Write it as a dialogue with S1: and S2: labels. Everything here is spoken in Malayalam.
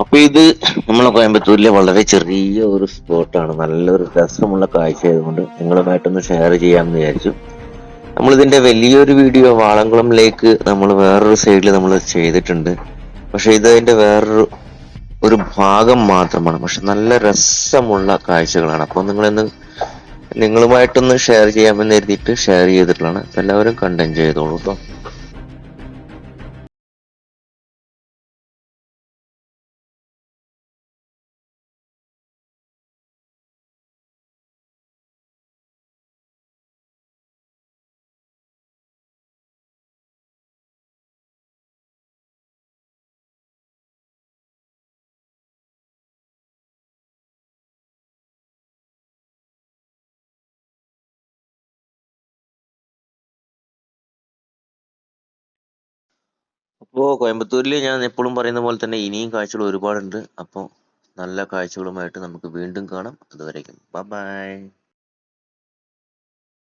S1: അപ്പൊ ഇത് നമ്മളെ കോയമ്പത്തൂരിലെ വളരെ ചെറിയ ഒരു സ്പോട്ടാണ്. നല്ലൊരു രസമുള്ള കാഴ്ച ആയതുകൊണ്ട് നിങ്ങളുമായിട്ടൊന്ന് ഷെയർ ചെയ്യാമെന്ന് വിചാരിച്ചു. നമ്മളിതിന്റെ വലിയൊരു വീഡിയോ വാളംകുളം ലേക്ക് നമ്മൾ വേറൊരു സൈഡിൽ നമ്മൾ ചെയ്തിട്ടുണ്ട്. പക്ഷെ ഇത് അതിന്റെ വേറൊരു ഒരു ഭാഗം മാത്രമാണ്. പക്ഷെ നല്ല രസമുള്ള കാഴ്ചകളാണ്. അപ്പോൾ നിങ്ങളിന്ന് നിങ്ങളുമായിട്ടൊന്ന് ഷെയർ ചെയ്യാമെന്ന് കരുതിയിട്ട് ഷെയർ ചെയ്തിട്ടുള്ളതാണ്. എല്ലാവരും കണ്ട് എൻജോയ് ചെയ്തോളൂ കേട്ടോ അപ്പോൾ കോയമ്പത്തൂരിൽ ഞാൻ എപ്പോഴും പറയുന്ന പോലെ തന്നെ ഇനിയും കാഴ്ചകൾ ഒരുപാടുണ്ട്. അപ്പോൾ നല്ല കാഴ്ചകളുമായിട്ട് നമുക്ക് വീണ്ടും കാണാം. അതുവരേക്കും. ബൈ